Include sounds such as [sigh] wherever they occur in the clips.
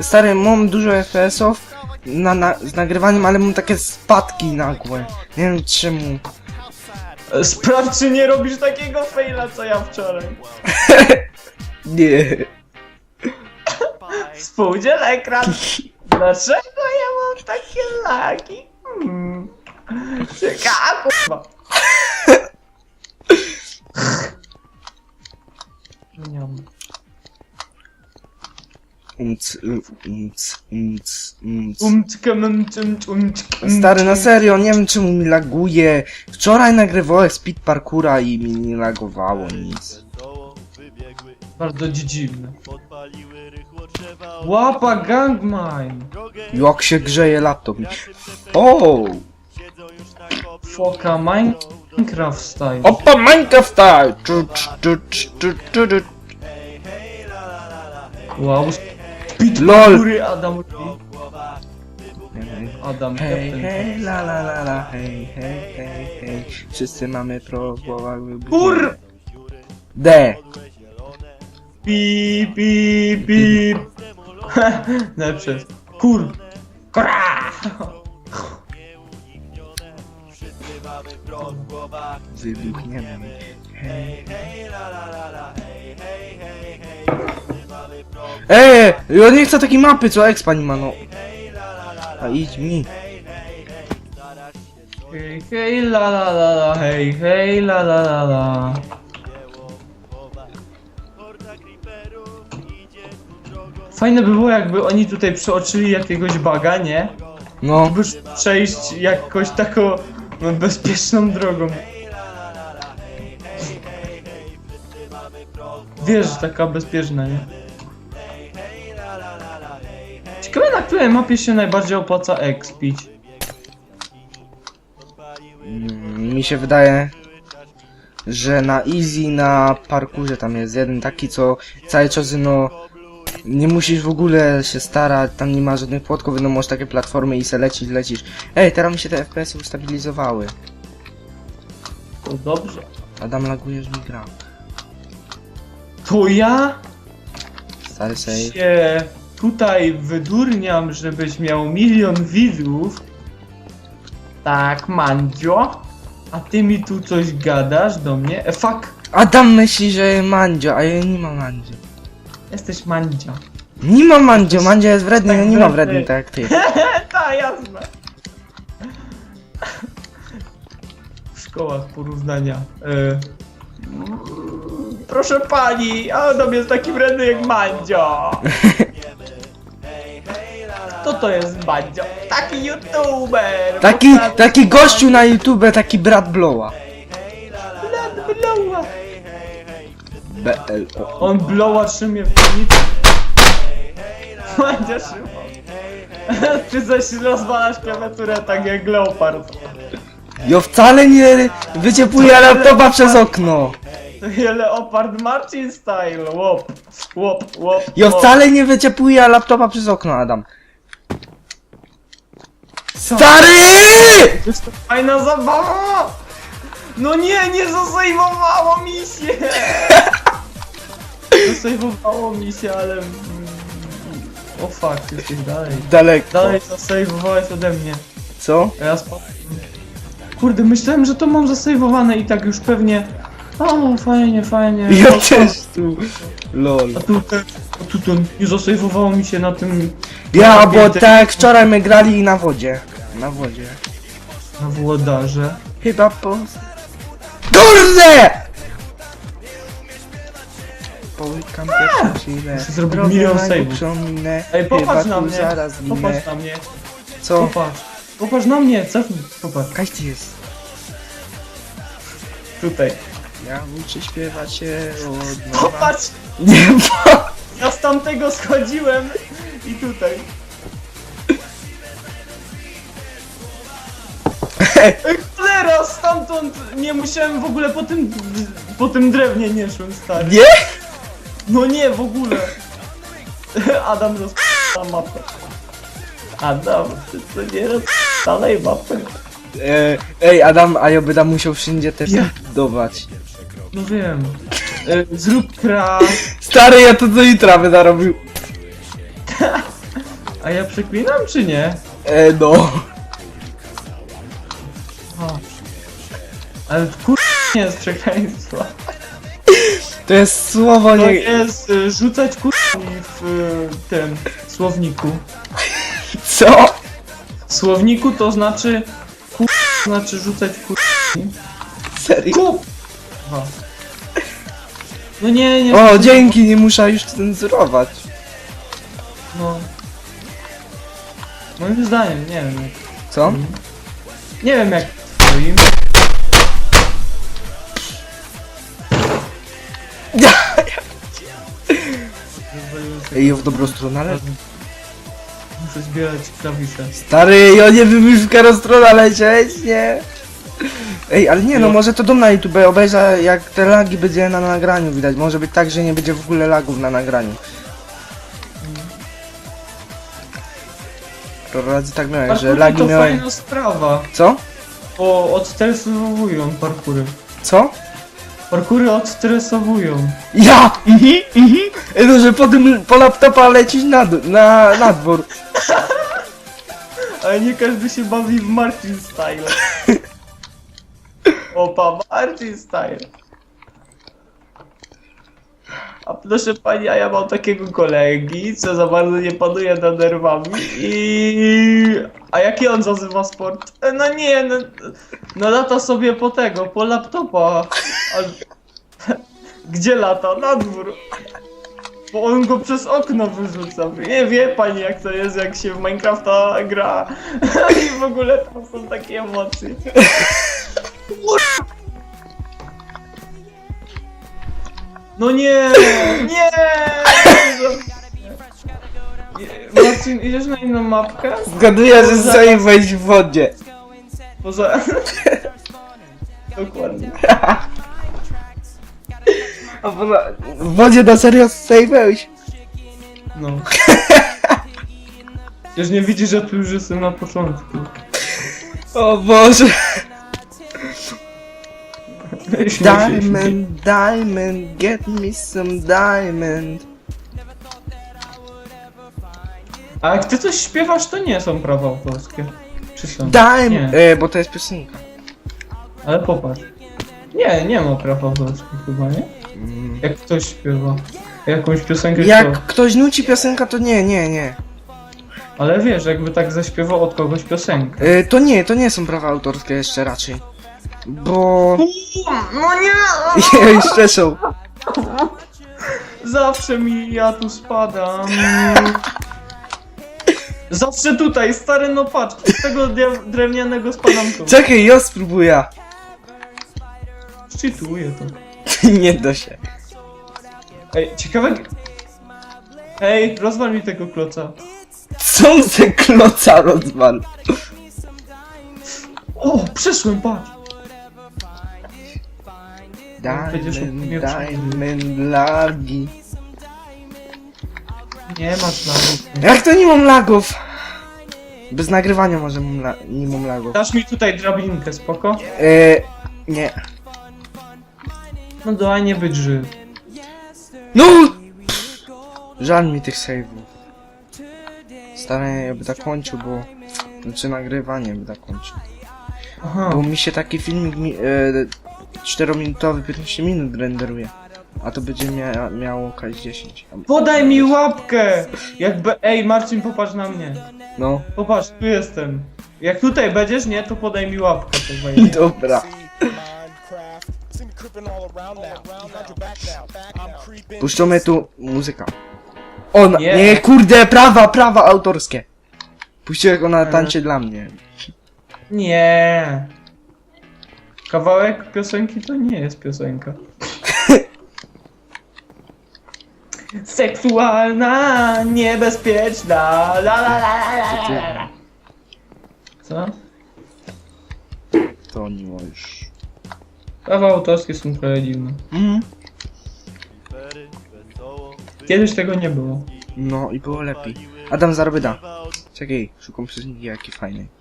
Stary, mam dużo FPS-ów na, na, z nagrywaniem, ale mam takie spadki nagłe. Nie wiem czemu. Sprawdź, czy nie robisz takiego faila, co ja wczoraj. [laughs] Nie. Spółdziel ekran. Dlaczego ja mam takie lagi? Hmm. Ciekawe, [laughs] kurwa. Nie mam. Umc, umc, umc, umc. Umczkę, umczkę, umczkę. Stary, na serio, nie wiem czemu mi laguje. Wczoraj nagrywałem speed parkoura i mi nie lagowało nic. Bardzo dziwne. Łapa gangmine. Jak się grzeje laptop. O! Foka Minecraft style. Opa, Minecraft style! Czu, czu, czu, czu, czu, czu. Wow. Speed LOL. Góry Adam. Adam. Hej, Captain. hej, la la la la, hej, hej, hej, hej. Wszyscy mamy pro w głowach wybuchu. Kur... D. Pip, pip, pip. Lepsze. Kur. Kra. Wybuchniemy. Hej. Ej, ja nie chcę takiej mapy, co Expa nie ma, no. A idź mi. Hej, hej, la la la la, hej, hej, la la la la. Fajne by było, jakby oni tutaj przeoczyli jakiegoś baga, nie? No. Żeby przejść jakoś taką no, bezpieczną drogą. Wiesz, taka bezpieczna, nie? Ciekawe, na której mapie się najbardziej opłaca expić. Mm, Mi się wydaje, że na easy, na parkurze tam jest jeden taki, co cały czas, no, nie musisz w ogóle się starać, tam nie ma żadnych płotków, no masz takie platformy i se lecisz, lecisz. Ej, teraz mi się te FPS-y ustabilizowały. To dobrze. Adam, lagujesz mi gra. To ja Stary save. się tutaj wydurniam, żebyś miał milion widzów. Tak, Mandzio. A ty mi tu coś gadasz do mnie? E, fuck, Adam myśli, że Mandzio, a ja nie ma Mandzio. jesteś Mandzio. Nie ma Mandzio, Mandzio jest wredny, Tak ja nie ma wredny. wredny tak jak ty. [laughs] Ta, jasne. W szkołach porównania. E, proszę pani, a on jest taki wredny jak Mandzio. Kto to jest Mandzio? Taki youtuber. Taki, taki gościu na YouTube, taki brat Blowa. Blow- blowa. B-L-O. On bloła trzymie w piwnicy. Mandzio Szymon. [laughs] Ty coś rozwalasz klawiaturę tak jak leopard. Ja wcale nie wyciepuję laptopa przez okno. [laughs] Leopard Marcin style, łop, łop, łop. Ja łop. wcale nie wyciepuję laptopa przez okno, Adam. Stary! To jest fajna zabawa! No nie, nie zasejwowało mi się! [laughs] Zasejwowało mi się, ale... mm, O fuck, jesteś dalej. Daleko. Dalej zasejwowałeś ode mnie. Co? A Ja spadłem. Kurde, myślałem, że to mam zasejwowane i tak już pewnie... O, fajnie, fajnie. Ja O, też tu. Lol. A tu, te- a tu to nie zasejwowało mi się na tym... Ja, bo tak wczoraj my grali na wodzie. Na wodzie. Na włodarze. Chyba po... KURDE! Połykam pierwszą chwilę. Muszę zrobić milion najgłupszą save'ów. minę. Ej, Chyba popatrz na tu mnie. zaraz. Popatrz na mnie. Co? Popatrz. Popatrz na mnie, cofnij. Popatrz. Kaś jest. Tutaj. Ja uczę śpiewać się od nowa. Popatrz! Nie, bo... Ja z tamtego schodziłem i tutaj. Ej, cholera, stamtąd nie musiałem w ogóle po tym, po tym drewnie nie szłem, stary. Nie? No nie, w ogóle. Adam rozpala mapę. Adam, ty co nie rozpalaj mapę. E, ej, Adam, a ja będę musiał wszędzie te Ja. No wiem. E, Zrób kra. Stary, ja to do jutra będę robił. [laughs] A ja przeklinam czy nie? E, no. O. Ale kur... nie jest przekleństwo. To jest słowo To nie... jest y, rzucać kurami w y, tym słowniku. Co? W słowniku to znaczy kur... znaczy rzucać kur... Serio? Kup! Aha. No nie, nie. O, dzięki, nie muszę już cenzurować. No. Moim zdaniem, nie wiem jak. Co? Nie wiem jak twoim. Ej, w dobrą stronę, ale... Muszę zbierać klawisze. Stary, ja nie wiem już w którą stronę lecieć, nie? Ej, ale nie no, może to dom na YouTube obejrzę jak te lagi będzie na nagraniu widać. Może być tak, że nie będzie w ogóle lagów na nagraniu. Razy tak miałem, że Parkury lagi to miałem... fajna sprawa, Co? bo odstresowują parkury. Co? Parkury odstresowują. Ja! Mhm, mhm. Ej, no, że potem po laptopa lecisz na, na, na dwór. [laughs] Ale nie każdy się bawi w Martin Style. [laughs] Opa, Martin Style. A proszę pani, a ja mam takiego kolegi, co za bardzo nie panuje nad nerwami i... A jaki on zazywa sport? E, No nie, no, no lata sobie po tego, po laptopa. A... [laughs] Gdzie lata? Na dwór. Bo on go przez okno wyrzuca. Nie wie pani jak to jest, jak się w Minecrafta gra. [laughs] I w ogóle tam są takie emocje. [laughs] No nie! Nie! Marcin, idziesz na inną mapkę? Zgaduję, że sobie wejść w wodzie. Poza... Dokładnie. [laughs] A poza... W wodzie na serio sobie wejść. No. Już nie widzisz, że tu już jestem na początku. O Boże. Diamond, diamond, get me some diamond. A jak ty coś śpiewasz, to nie są prawa autorskie. Czy są? Diamond, Nie. e, bo to jest piosenka. Ale popatrz. Nie, nie ma praw autorskich chyba, nie? Mm. Jak ktoś śpiewa jakąś piosenkę, Jak to... ktoś nuci piosenka, to nie, nie, nie. Ale wiesz, jakby tak zaśpiewał od kogoś piosenkę. E, to nie, to nie są prawa autorskie jeszcze raczej. Bo... No nie! Jej, szczeszą. Zawsze mi ja tu spadam. Zawsze tutaj, stary no patrz, z tego dre- drewnianego spadam tu. Czekaj, ja spróbuję. Szczytuję to. [laughs] nie da się. Ej, ciekawe... Ej, rozwal mi tego kloca. Co ze kloca rozwal? O, przeszłem, patrz. Diamond, umiał diamond, lagi. Nie masz lagów. Jak to nie mam lagów? Bez nagrywania może mam la nie mam lagów. Dasz mi tutaj drabinkę, spoko? E, nie. No daj nie być żyw. No! Żal mi tych save'ów. Stary, ja by tak kończył, bo... Znaczy nagrywanie by tak kończył. Aha. Bo mi się taki filmik mi, e, 4-minutowy 15 minut renderuje. A to będzie mia miało K10. Podaj mi łapkę! Jakby... Ej, Marcin, popatrz na mnie. No, Popatrz, tu jestem. Jak tutaj będziesz, nie, to podaj mi łapkę. To [laughs] dobra. Puszczamy tu muzyka. O, na, Nie. kurde, prawa, prawa autorskie. Puśćcie jak ona tańczy dla mnie. Nie. Kawałek piosenki to nie jest piosenka. [laughs] Seksualna, niebezpieczna, la la la la la la. Co? To nie ma już. Prawa autorskie są trochę dziwne. Mhm. Kiedyś tego nie było. No i było lepiej. Adam Zarobyda. Czekaj, szukam piosenki jakiej fajnej.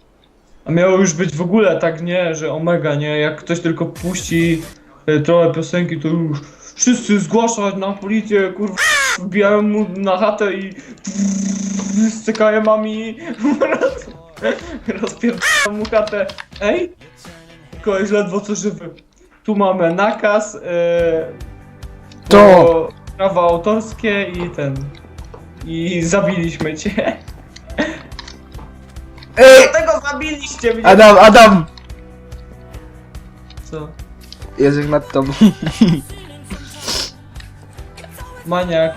A miało już być w ogóle tak, nie, że omega, nie, jak ktoś tylko puści e, trochę piosenki, to już wszyscy zgłaszać na policję, kurwa, wbijają mu na chatę i z CKM-ami roz, rozpierdalam mu chatę. Ej! Koleś ledwo co żywy. Tu mamy nakaz, yy, To! prawa autorskie i ten. I zabiliśmy cię. Ej! Zabiliście mnie! Adam, Adam! Co? Język nad tobą. [laughs] Maniak,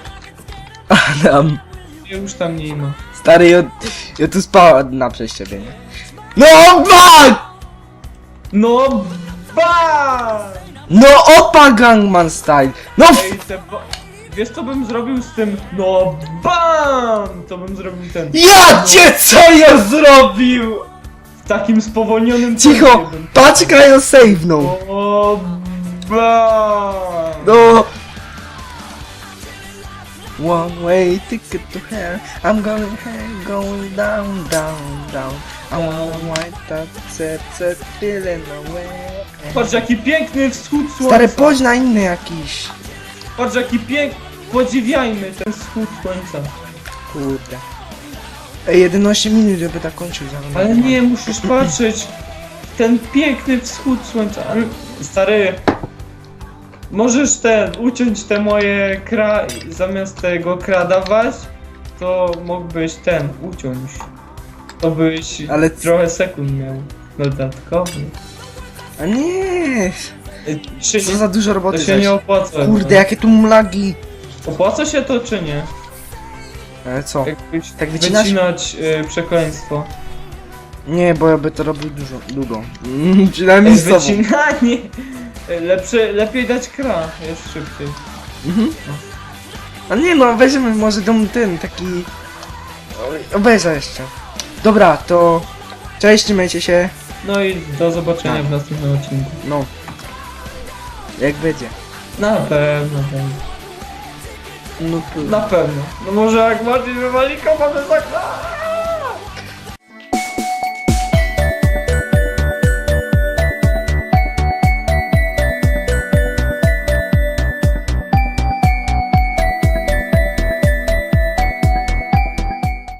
Adam. mnie już tam nie ma. Stary, ja, ja tu spałem na przez ciebie, nie? No bang! No ba! No opa Gangman Style! No f- Ej, te ba... Wiesz co bym zrobił z tym? No bam! To bym zrobił ten. Ja cię co ja zrobił! Takim spowolnionym Cicho! tempie bym- Patrz grają save no! No! No! One way ticket to hell I'm going hell, going down, down, down I wanna white that set, set, feeling away Patrz jaki piękny wschód słońca! Stary, pójdź na inny jakiś Patrz jaki piękny... Podziwiajmy ten wschód słońca. Kurde Ej, 11 minut, żeby tak kończył za Ale nie, musisz patrzeć. Ten piękny wschód słońca. Ale- Stary. Możesz ten, uciąć te moje kra... Zamiast tego kra dawać, to mógłbyś ten, uciąć. To byś Ale- trochę sekund miał dodatkowo. A nie! Y, Czy Co za dużo to roboty się zaś. nie opłaca. Kurde, jakie tu mlagi Opłaca się to czy nie? Ale co? Jakbyś Tak wycinasz? wycinać y, przekleństwo. Nie, bo ja by to robił dużo, długo Mm, [laughs] Przynajmniej Ej, z tobą wycinanie! Lepsze, lepiej dać kra, jest szybciej. Mhm. A nie no, weźmiemy może dom ten, taki... Obejrzę jeszcze. Dobra, to... Cześć, trzymajcie się. No i do zobaczenia Tak. w następnym odcinku. No. Jak będzie. Na pewno będzie. No. Na pewno. No może jak Martin wywali kopa bez okna.